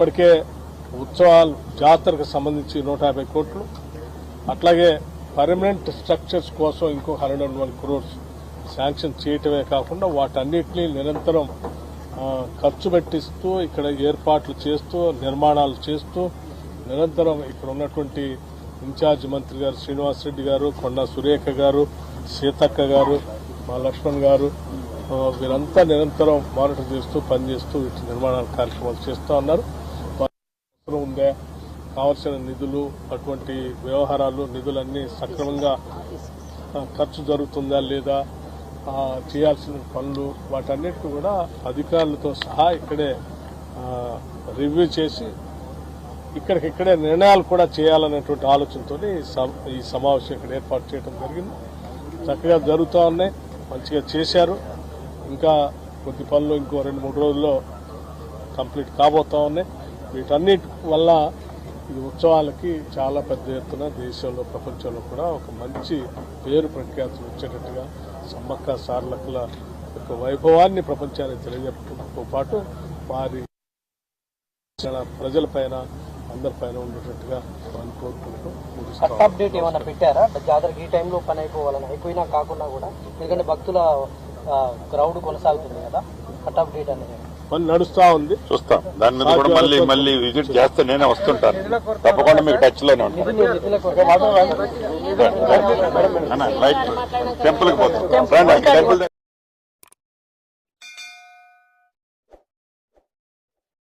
ఇప్పటికే ఉత్సవాలు జాతరకు సంబంధించి నూట యాభై కోట్లు. అట్లాగే పర్మనెంట్ స్ట్రక్చర్స్ కోసం ఇంకో hundred and one crores sanction చేయటమే కాకుండా వాటన్నిటినీ నిరంతరం ఖర్చు పెట్టిస్తూ ఇక్కడ ఏర్పాట్లు చేస్తూ నిర్మాణాలు చేస్తూ నిరంతరం ఇక్కడ ఉన్నటువంటి ఇన్ఛార్జ్ మంత్రి గారు శ్రీనివాస్ రెడ్డి గారు కొండా సురేఖ గారు సీతక్క గారు మా లక్ష్మణ్ గారు వీరంతా నిరంతరం మానిటర్ చేస్తూ పనిచేస్తూ వీటి నిర్మాణాల కార్యక్రమాలు చేస్తూ ఉన్నారు. అవసరం కావలసిన నిధులు అటువంటి వ్యవహారాలు నిధులన్నీ సక్రమంగా ఖర్చు జరుగుతుందా లేదా చేయాల్సిన పనులు వాటన్నిటిని కూడా అధికారులతో సహా ఇక్కడే రివ్యూ చేసి ఇక్కడికిక్కడే నిర్ణయాలు కూడా చేయాలనేటువంటి ఆలోచనతో ఈ సమావేశం ఇక్కడ ఏర్పాటు చేయడం జరిగింది. చక్కగా జరుగుతూ ఉన్నాయి. మంచిగా చేశారు. ఇంకా కొద్ది పనులు ఇంకో రెండు మూడు రోజుల్లో కంప్లీట్ కాబోతా ఉన్నాయి. వీటన్నిటి వల్ల ఈ ఉత్సవాలకి చాలా పెద్ద ఎత్తున దేశంలో ప్రపంచంలో కూడా ఒక మంచి పేరు ప్రఖ్యాతులు వచ్చేటట్టుగా సమ్మక్క సార్లకుల యొక్క వైభవాన్ని ప్రపంచానికి తెలియజెప్పడంతో పాటు వారి ప్రజలపైన అందరిపైన ఉండేటట్టుగా వాళ్ళు కోరుకుంటూ అప్డేట్ ఏమైనా పెట్టారా? జాతరకి ఈ టైంలో పని అయిపోవాలని అయిపోయినా కాకుండా కూడా ఎందుకంటే భక్తుల క్రౌడ్ కొనసాగుతుంది కదా. కట్ అప్డేట్ అనేది. పని నడుస్తా ఉంది. చూస్తాం. దాని మీద కూడా మళ్ళీ మళ్ళీ విజిట్ చేస్తే నేనే వస్తుంటాను. తప్పకుండా మీకు టచ్లోనే ఉంటాను. టెంపుల్కి పోతాం. రండి, టెంపుల్ దగ్గర